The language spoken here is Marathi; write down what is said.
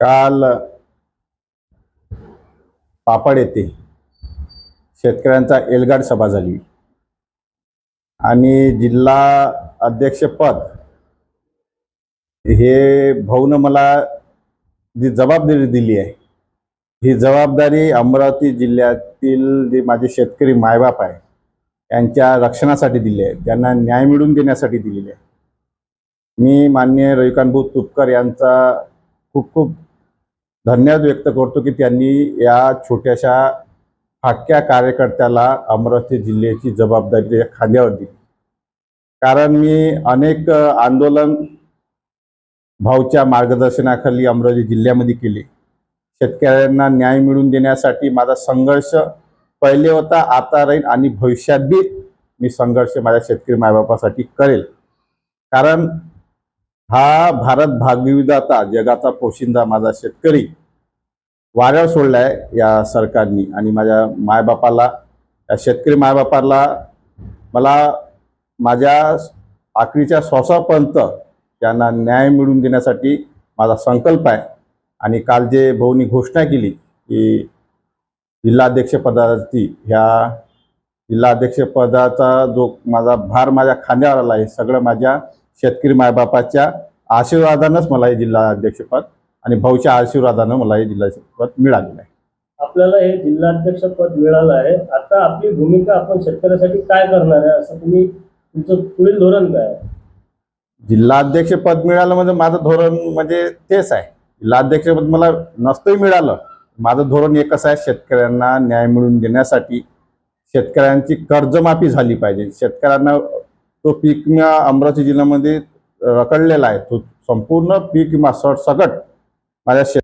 काल पापड येथे शेतकऱ्यांचा एलगाड सभा झाली. आणि जिल्हा अध्यक्षपद हे भाऊनं मला जी जबाबदारी दिली आहे ही जबाबदारी अमरावती जिल्ह्यातील जे माझे शेतकरी मायबाप आहे यांच्या रक्षणासाठी दिली आहे त्यांना न्याय मिळवून देण्यासाठी दिलेली आहे. मी माननीय रविकांत भाऊ तुपकर यांचा खूप खूप धन्यवाद व्यक्त करतो की त्यांनी या छोट्याशा फाटक्या कार्यकर्त्याला अमरावती जिल्ह्याची जबाबदारी त्याच्या खांद्यावर दिली. कारण मी अनेक आंदोलन भाऊच्या मार्गदर्शनाखाली अमरावती जिल्ह्यामध्ये केले. शेतकऱ्यांना न्याय मिळवून देण्यासाठी माझा संघर्ष पहिले होता आता राहील आणि भविष्यात बी मी संघर्ष माझ्या शेतकरी मायबापासाठी करेल. कारण हा भारत भागविधाता जगाचा पोशिंदा माझा शेतकरी वाऱ्यावर सोडला आहे या सरकारनी आणि माझ्या मायबापाला या शेतकरी मायबापाला मला माझ्या आखरीच्या श्वासापर्यंत त्यांना न्याय मिळवून देण्यासाठी माझा संकल्प आहे. आणि काल जे भाऊनी घोषणा केली की जिल्हाध्यक्षपदाची ह्या जिल्हाध्यक्षपदाचा जो माझा भार माझ्या खांद्यावर आला आहे सगळं माझ्या शेतकरी मायबापाच्या आशीर्वादानंच मला हे जिल्हाध्यक्षपद आणि भाऊच्या आशीर्वादानं मला हे जिल्हाध्यक्षपद मिळालेलं आहे. आपल्याला हे जिल्हाध्यक्ष पद मिळालं आहे. आता आपली भूमिका आपण शेतकऱ्यासाठी काय करणार आहे असं तुम्ही तुमचं पुढील धोरण काय आहे? जिल्हाध्यक्षपद मिळालं म्हणजे माझं धोरण म्हणजे तेच आहे. जिल्हाध्यक्षपद मला नसतंही मिळालं. माझं धोरण एकच आहे शेतकऱ्यांना न्याय मिळवून देण्यासाठी शेतकऱ्यांची कर्जमाफी झाली पाहिजे. शेतकऱ्यांना तो पीक विमा अमरावती जिल्ह्यामध्ये रखडलेला आहे. तो संपूर्ण पीक विमा सरसकट माझ्या शेत